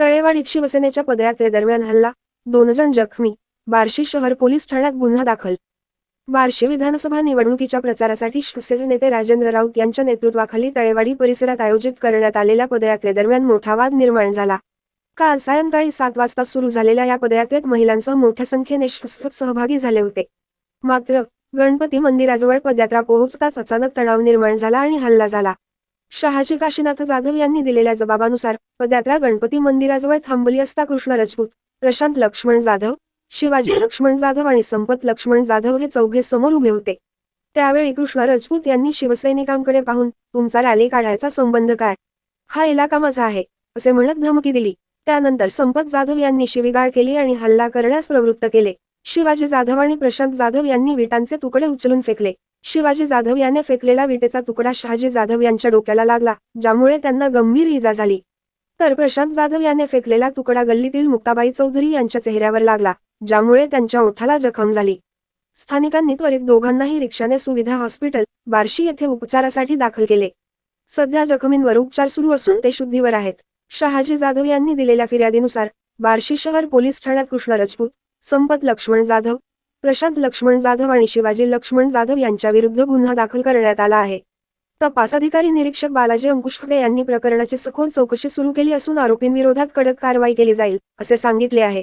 तळेवाडीत शिवसेनेच्या पदयात्रेदरम्यान हल्ला दोन जण जखमी बार्शी शहर पोलीस ठाण्यात गुन्हा दाखल. बार्शी विधानसभा निवडणुकीच्या प्रचारासाठी शिवसेना नेते राजेंद्र राऊत यांच्या नेतृत्वाखाली तळेवाडी परिसरात आयोजित करण्यात आलेल्या पदयात्रेदरम्यान मोठा वाद निर्माण झाला. काल सायंकाळी सात वाजता सुरू झालेल्या या पदयात्रेत महिलांसह मोठ्या संख्येने शिवसैनिक सहभागी झाले होते. मात्र गणपती मंदिराजवळ पदयात्रा पोहोचताच अचानक तणाव निर्माण झाला आणि हल्ला झाला. शहाजी काशीनाथ जाधव यांनी दिलेल्या जबाबानुसार पदयात्रा गणपती मंदिराजवळ थांबली असता कृष्ण राजपूत प्रशांत लक्ष्मण जाधव शिवाजी लक्ष्मण जाधव आणि संपत लक्ष्मण जाधव हे चौघे समोर उभे होते. त्यावेळी कृष्ण राजपूत यांनी शिवसैनिकांकडे पाहून तुमचा रॅली काढायचा संबंध काय? हा इलाका माझा आहे असे म्हणत धमकी दिली. त्यानंतर संपत जाधव यांनी शिवीगाळ केली आणि हल्ला करण्यास प्रवृत्त केले. शिवाजी जाधव आणि प्रशांत जाधव यांनी विटांचे तुकडे उचलून फेकले. शिवाजी जाधव याने फेकलेला विटेचा तुकडा शहाजी जाधव यांच्या डोक्याला लागला ज्यामुळे त्यांना गंभीर इजा झाली. तर प्रशांत जाधव याने फेकलेला तुकडा गल्लीतील मुक्ताबाई चौधरी यांच्या चेहऱ्यावर लागला ज्यामुळे त्यांच्या ओठाला जखम झाली. स्थानिकांनी त्वरित दोघांनाही रिक्षाने सुविधा हॉस्पिटल बार्शी येथे उपचारासाठी दाखल केले. सध्या जखमींवर उपचार सुरू असून ते शुद्धीवर आहेत. शहाजी जाधव यांनी दिलेल्या फिर्यादीनुसार बार्शी शहर पोलीस ठाण्यात कृष्ण राजपूत संपत लक्ष्मण जाधव प्रशांत लक्ष्मण जाधव आणि शिवाजी लक्ष्मण जाधव यांच्या विरुद्ध गुन्हा दाखल करण्यात आला आहे. तपास अधिकारी निरीक्षक बालाजी अंकुशकडे यांनी प्रकरणाची सखोल चौकशी सुरू केली असून आरोपींविरोधात कडक कारवाई केली जाईल असे सांगितले आहे.